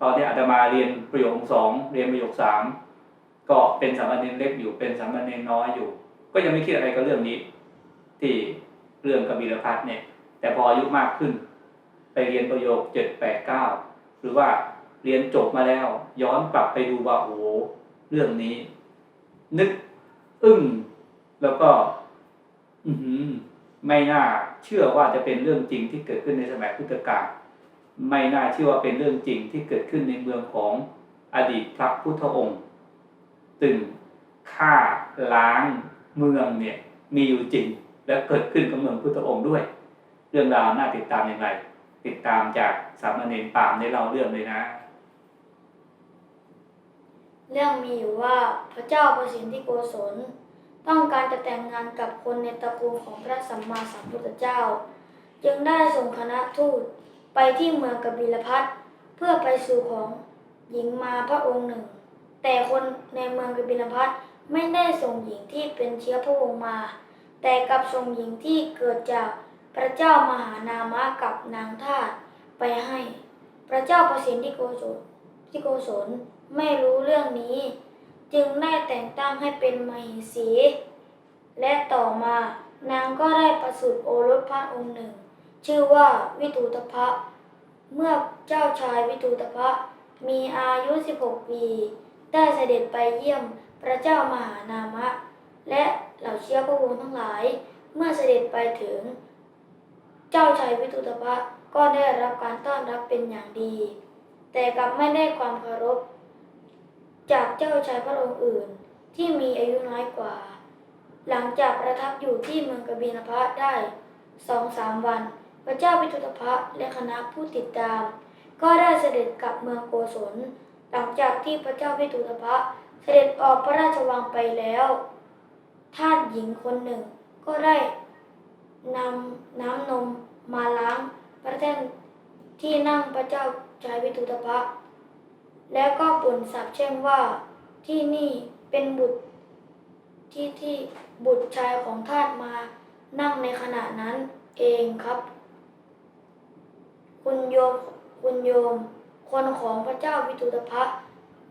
ตอนที่อาตมาเรียนประโยคสองเรียนประโยคสามก็เป็นสามเณรเล็กอยู่เป็นสามเณรน้อยอยู่ ก็ยังไม่คิดอะไรกับเรื่องนี้ ที่เรื่องกบิลพัทเนี่ย แต่พออายุมากขึ้น ไปเรียนประโยคเจ็ดแปดเก้าหรือว่าเรียนจบมาแล้ว ย้อนกลับไปดูว่าโอ้เรื่องนี้ นึกอึ้งแล้วก็ ไม่น่าเชื่อว่าจะเป็นเรื่องจริงที่เกิดขึ้นในสมัยพุทธกาลไม่น่าเชื่อว่าเป็นเรื่องจริงที่เกิดขึ้นในเมืองของอดีตพระพุทธองค์ ตึงฆ่าล้างเมืองเนี่ยมีอยู่จริง และเกิดขึ้นกับเมืองพุทธองค์ด้วย เรื่องราวน่าติดตามอย่างไร ติดตามจากสามเณรปามในเราเรื่องเลยนะ เรื่องมีอยู่ว่าพระเจ้าประสิทธิโกศล ต้องการจะแต่งงานกับคนในตระกูลของพระสัมมาสัมพุทธเจ้า จึงได้ส่งคณะทูตไปที่เมืองกบิลพัทเพื่อไปสู่ของหญิงมาพระองค์หนึ่ง แต่คนในเมืองกบิลพัทไม่ได้ส่งหญิงที่เป็นเชื้อพระวงศ์มา แต่กลับส่งหญิงที่เกิดจากพระเจ้ามหานามะกับนางทาสไปให้ พระเจ้าประสิทธิโกศลที่โกศลไม่รู้เรื่องนี้ จึงได้แต่งตั้งให้เป็นมเหสี และต่อมานางก็ได้ประสูติโอรสพระองค์หนึ่ง ชื่อว่าวิตูตภะเมื่อเจ้าชายวิตูตภะมีอายุ 16 ปี ได้เสด็จไปเยี่ยมพระเจ้ามหานามะ และเหล่าเชื้อพระวงศ์ทั้งหลาย เมื่อเสด็จไปถึง เจ้าชายวิตูตภะก็ได้รับการต้อนรับเป็นอย่างดี แต่กลับไม่ได้ความเคารพ จากเจ้าชายพระองค์อื่นที่มีอายุน้อยกว่า หลังจากประทับอยู่ที่เมืองกบิลพัทได้สองสามวัน พระเจ้าวิทุตภะและคณะผู้ติดตาม ก็ได้เสด็จกลับเมืองโกศล หลังจากที่พระเจ้าวิทุตภะเสด็จออกพระราชวังไปแล้วทาสหญิงคนหนึ่งก็ได้นำน้ำนมมาล้างพระแท่นที่นั่งพระเจ้าชายวิทุตภะ แล้วก็บ่นสาบแช่งว่าที่นี่เป็นบุตรที่ที่บุตรชายของทาสมานั่งในขณะนั้นเองครับ คุณโยมคุณโยม คนของพระเจ้าวิทุตภะ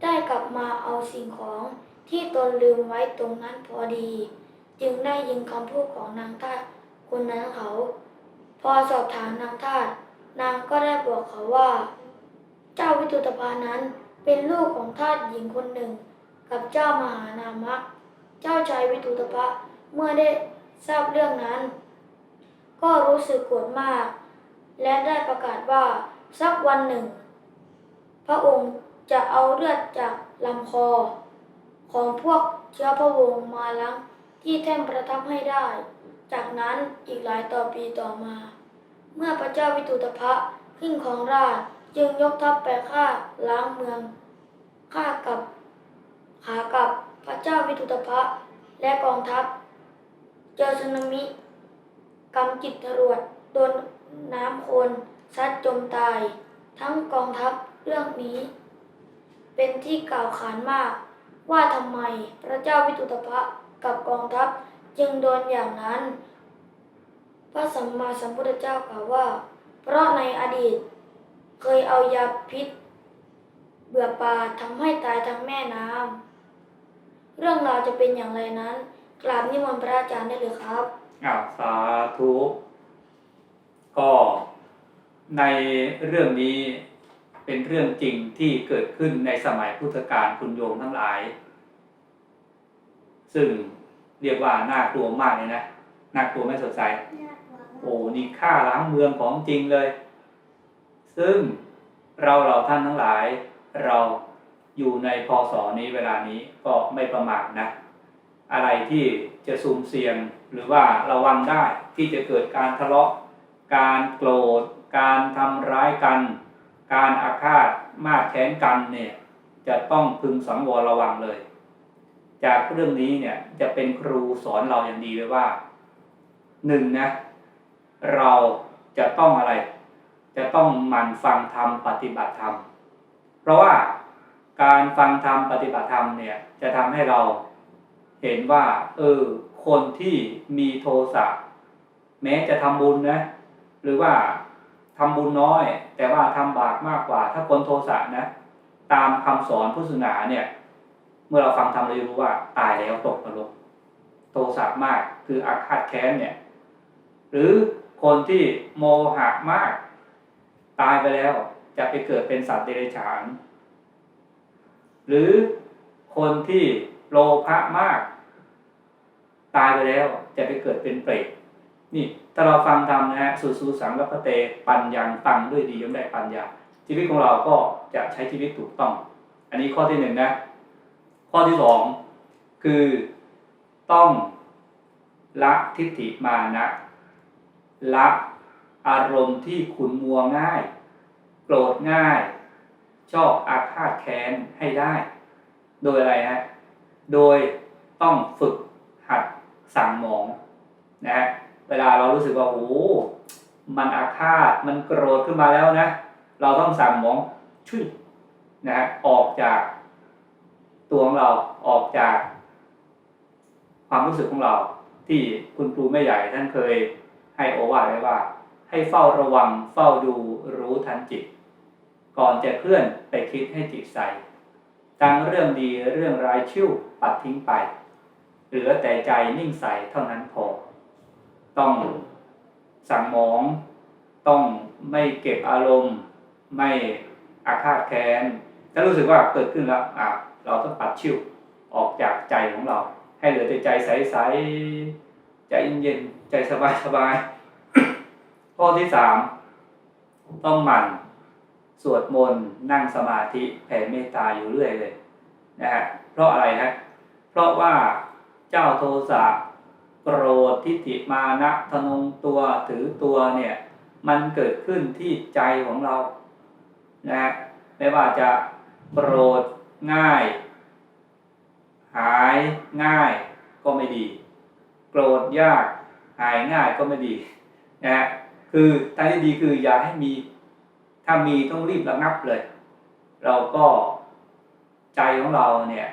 ได้กลับมาเอาสิ่งของที่ตนลืมไว้ตรงนั้นพอดี จึงได้ยินคำพูดของนางทาสคนนั้นเขา พอสอบถามนางทาสนางก็ได้บอกเขาว่า เจ้าวิทุตภานั้น เป็นลูกของทาสหญิงคนหนึ่ง กับเจ้ามหานามะ เจ้าชายวิทุตภะเมื่อได้ทราบเรื่องนั้น ก็รู้สึกโกรธมาก และได้ประกาศว่าสักวันหนึ่ง พระองค์จะเอาเลือดจากลำคอ ของพวกเชื้อพระวงศ์มาล้างที่แท่นประทับให้ได้ จากนั้นอีกหลายต่อปีต่อมา เมื่อพระเจ้าวิทุตภะขึ้นของราช จึงยกทัพไปฆ่าล้างเมืองฆ่ากับขากับพระเจ้าวิทุตภะและกองทัพ เจอสึนามิกำจิตทรวดโดนน้ำโคลนซัดจมตาย ทั้งกองทัพเรื่องนี้ เป็นที่กล่าวขานมาก ว่าทำไมพระเจ้าวิทุตภะกับกองทัพจึงโดนอย่างนั้น พระสัมมาสัมพุทธเจ้ากล่าวว่า เพราะในอดีต เคยเอายาพิษ เบื่อปลาทำให้ตายทั้งแม่น้ำเรื่องราวจะเป็นอย่างไรนั้น กราบนิมนต์พระอาจารย์ได้เลยครับอ้าวสาธุก็ในเรื่องนี้เป็นเรื่องจริงที่เกิดขึ้นในสมัยพุทธกาลคุณโยมทั้งหลาย ซึ่งเรียกว่าน่ากลัวมากเลยนะน่ากลัวไม่สดใส โอ้นี่ฆ่าล้างเมืองของจริงเลย ซึ่งเราเราท่านทั้งหลายเราอยู่ในพศนี้เวลานี้ก็ไม่ประมาทนะ อะไรที่จะสุ่มเสี่ยงหรือว่าระวังได้ที่จะเกิดการทะเลาะ การโกรธ การทำร้ายกัน การอาฆาตมาดแค้นกันเนี่ยจะต้องพึงสังวรระวังเลย จากเรื่องนี้เนี่ยจะเป็นครูสอนเราอย่างดีเลยว่าหนึ่งนะ เราจะต้องอะไร จะต้องหมั่นฟังธรรมปฏิบัติธรรม เพราะว่าการฟังธรรมปฏิบัติธรรมเนี่ยจะทำให้เราเห็นว่า เออ คนที่มีโทสะแม้จะทำบุญนะ หรือว่าทำบุญน้อย แต่ว่าทำบาปมากกว่า ถ้าคนโทสะนะ ตามคำสอนพุทธศาสนาเนี่ย เมื่อเราฟังทำเราจะรู้ว่า ตายแล้วตกนรกโทสะมากคืออาฆาตแค้นเนี่ย หรือคนที่โมหะมาก ตายไปแล้วจะไปเกิดเป็นสัตว์เดรัจฉาน หรือคนที่โลภะมาก ตายไปแล้วจะไปเกิดเป็นเปรตนี่ถ้าเราฟังทำนะฮะสูสูสังกัปเตปัญญังฟังด้วยดีย่อมได้ปัญญา ชีวิตของเราก็จะใช้ชีวิตถูกต้อง อันนี้ข้อที่หนึ่งนะ ข้อที่สองคือต้องละทิฏฐิมานะละ อารมณ์ที่ขุนมัวง่าย โกรธง่าย ชอบอาฆาตแค้นให้ได้ โดยอะไรฮะโดยต้องฝึกหัดสั่งหมองนะฮะเวลาเรารู้สึกว่าโอ้มันอาฆาตมันโกรธขึ้นมาแล้วนะ เราต้องสั่งหมองช่วยนะฮะออกจากตัวของเราออกจากความรู้สึกของเราที่คุณครูแม่ใหญ่ท่านเคยให้โอวาทไว้ว่า ให้เฝ้าระวัง เฝ้าดูรู้ทันจิต ก่อนจะเคลื่อนไปคิดให้จิตใสทั้งเรื่องดีเรื่องร้ายชิ่วปัดทิ้งไปเหลือแต่ใจนิ่งใสเท่านั้นพอ ต้องสั่งมอง ต้องไม่เก็บอารมณ์ ไม่อาฆาตแค้นถ้ารู้สึกว่าเกิดขึ้นแล้วอะเราต้องปัดชิ่วออกจากใจของเรา ให้เหลือแต่ใจใสๆใจเย็นๆใจสบายๆ ข้อที่สามต้องหมั่นสวดมนต์นั่งสมาธิแผ่เมตตาอยู่เรื่อยเลยนะฮะเพราะอะไรฮะเพราะว่าเจ้าโทสะโกรธทิฏฐิมานะทะนงตัวถือตัวเนี่ยมันเกิดขึ้นที่ใจของเรานะฮะไม่ว่าจะโกรธง่าย หายง่ายก็ไม่ดี โกรธยากหายง่ายก็ไม่ดีนะฮะ คือทางที่ดีคืออย่าให้มี ถ้ามีต้องรีบระงับเลย เราก็ใจของเราเนี่ย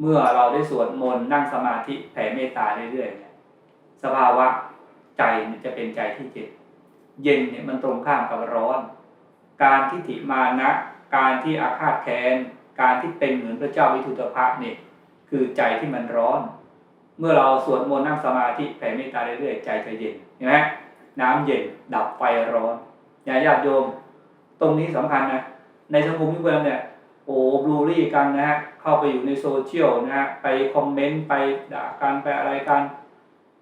เมื่อเราได้สวดมนต์นั่งสมาธิแผ่เมตตาเรื่อยๆเนี่ยสภาวะใจเนี่ยจะเป็นใจที่เย็นเย็นเนี่ยมันตรงข้ามกับร้อน การที่ถิมานะ การที่อาฆาตแค้นการที่เป็นเหมือนพระเจ้าวิทุตภะเนี่ย คือใจที่มันร้อน เมื่อเราสวดมนต์นั่งสมาธิแผ่เมตตาเรื่อยๆใจจะเย็นเห็นไหม น้ำเย็น ดับไฟร้อนญาญาติโยม ตรงนี้สำคัญนะ ในสังคมยุคเดิมเนี่ย โอ้บลูรี่กันนะฮะ เข้าไปอยู่ในโซเชียลนะฮะ ไปคอมเมนต์ ไปด่ากัน ไปอะไรกัน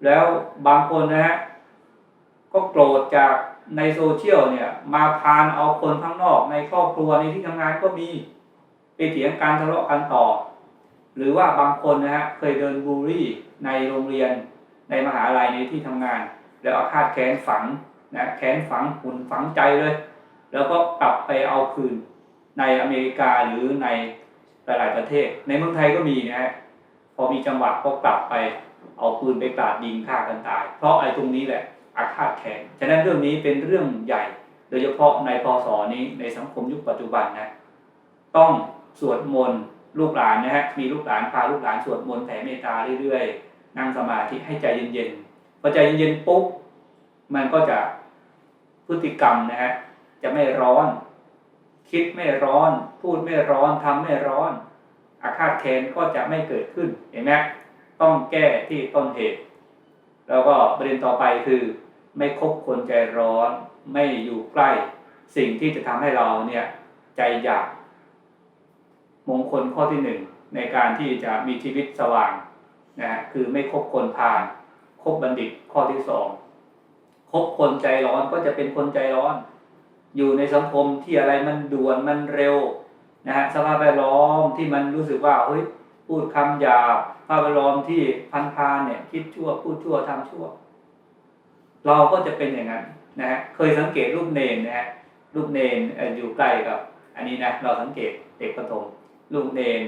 แล้วบางคนนะฮะ ก็โกรธจากในโซเชียลเนี่ย มาพานเอาคนข้างนอกในครอบครัวในที่ทำงานก็มี ไปเถียงกันทะเลาะกันต่อ หรือว่าบางคนนะฮะ เคยเดินบลูรี่ในโรงเรียน ในมหาลัยในที่ทำงาน แล้วอาฆาตแค้นฝังนะแขนฝังหุ่นฝังใจเลย แล้วก็กลับไปเอาคืนในอเมริกาหรือในหลาย ๆ ประเทศ ในเมืองไทยก็มีนะฮะพอมีจังหวะก็กลับไปเอาปืนไปกราดยิงฆ่ากันตาย เพราะไอ้ตรงนี้แหละอาฆาตแค้นฉะนั้นเรื่องนี้เป็นเรื่องใหญ่ โดยเฉพาะในพศนี้ในสังคมยุคปัจจุบันนะต้องสวดมนต์ลูกหลานนะฮะมีลูกหลานพาลูกหลานสวดมนต์แผ่เมตตาเรื่อย ๆ นั่งสมาธิให้ใจเย็น ๆ พอใจเย็นๆปุ๊บมันก็จะพฤติกรรมนะฮะจะไม่ร้อน คิดไม่ร้อน พูดไม่ร้อนทำไม่ร้อนอาฆาตแค้นก็จะไม่เกิดขึ้นเห็นไหมต้องแก้ที่ต้นเหตุ แล้วก็ประเด็นต่อไปคือ ไม่คบคนใจร้อน ไม่อยู่ใกล้ สิ่งที่จะทำให้เราเนี่ยใจอยาก มงคลข้อที่หนึ่งในการที่จะมีชีวิตสว่างนะฮะคือไม่คบคนพาล คบบัณฑิตข้อที่สองคบคนใจร้อนก็จะเป็นคนใจร้อน อยู่ในสังคมที่อะไรมันด่วนมันเร็วนะฮะสภาพแวดล้อมที่มันรู้สึกว่าเฮ้ยพูดคำหยาบสภาพแวดล้อมที่พันพานเนี่ย คิดชั่วพูดชั่วทำชั่ว เราก็จะเป็นอย่างนั้นนะฮะเคยสังเกตรูปเนนนะฮะรูปเนนเอ่ออยู่ใกล้กับ อันนี้นะเราสังเกตเด็กประถมรูปเนน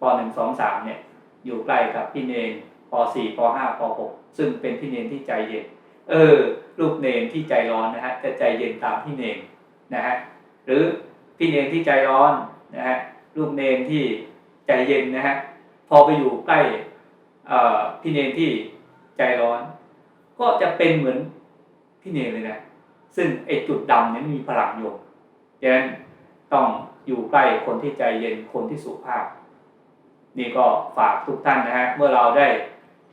ปหนึ่งสองสามเนี่ย อยู่ใกล้กับพี่เนน ปสี่ปห้าปหกซึ่งเป็นพี่เนนที่ใจเย็น เออ ลูกเนนที่ใจร้อนนะฮะจะใจเย็นตามพี่เนนนะฮะหรือพี่เนนที่ใจร้อนนะฮะลูกเนนที่ใจเย็นนะฮะพอไปอยู่ใกล้อ่อพี่เนนที่ใจร้อน ก็จะเป็นเหมือนพี่เนรเลยนะซึ่งไอ้จุดดำเนี่ยมีพลังอยู่ดังนั้นต้องอยู่ใกล้คนที่ใจเย็นคนที่สุภาพ นี่ก็ฝากทุกท่านนะฮะเมื่อเราได้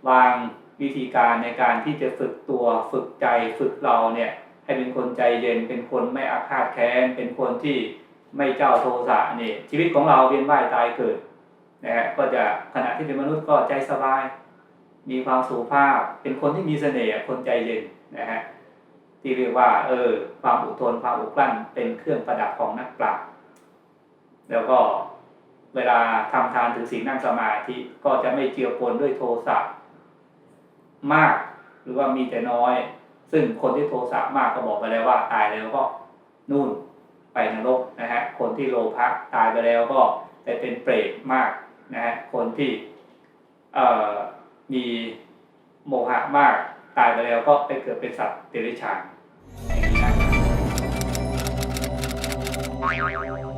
วางวิธีการในการที่จะฝึกตัวฝึกใจฝึกเราเนี่ยให้เป็นคนใจเย็นเป็นคนไม่อาฆาตแค้นเป็นคนที่ไม่เจ้าโทสะนี่ชีวิตของเราเวียนว่ายตายเกิดนะฮะก็จะขณะที่เป็นมนุษย์ก็ใจสบาย มีความสุภาพ เป็นคนที่มีเสน่ห์คนใจเย็นนะฮะที่เรียกว่า เออ ความอดทนความอดกลั้นเป็นเครื่องประดับของนักปราชญ์แล้วก็เวลาทำทานถือศีลนั่งสมาธิก็จะไม่เจือปนด้วยโทสะ มาก หรือว่ามีแต่น้อย ซึ่งคนที่โทสะมากก็บอกไปแล้วว่าตายแล้วก็นู่นไปนรกนะฮะคนที่โลภะตายไปแล้วก็ไปเป็นเปรตมากนะฮะคนที่มีโมหะมากตายไปแล้วก็ไปเกิดเป็นสัตว์เดรัจฉานอย่างนี้นะครับ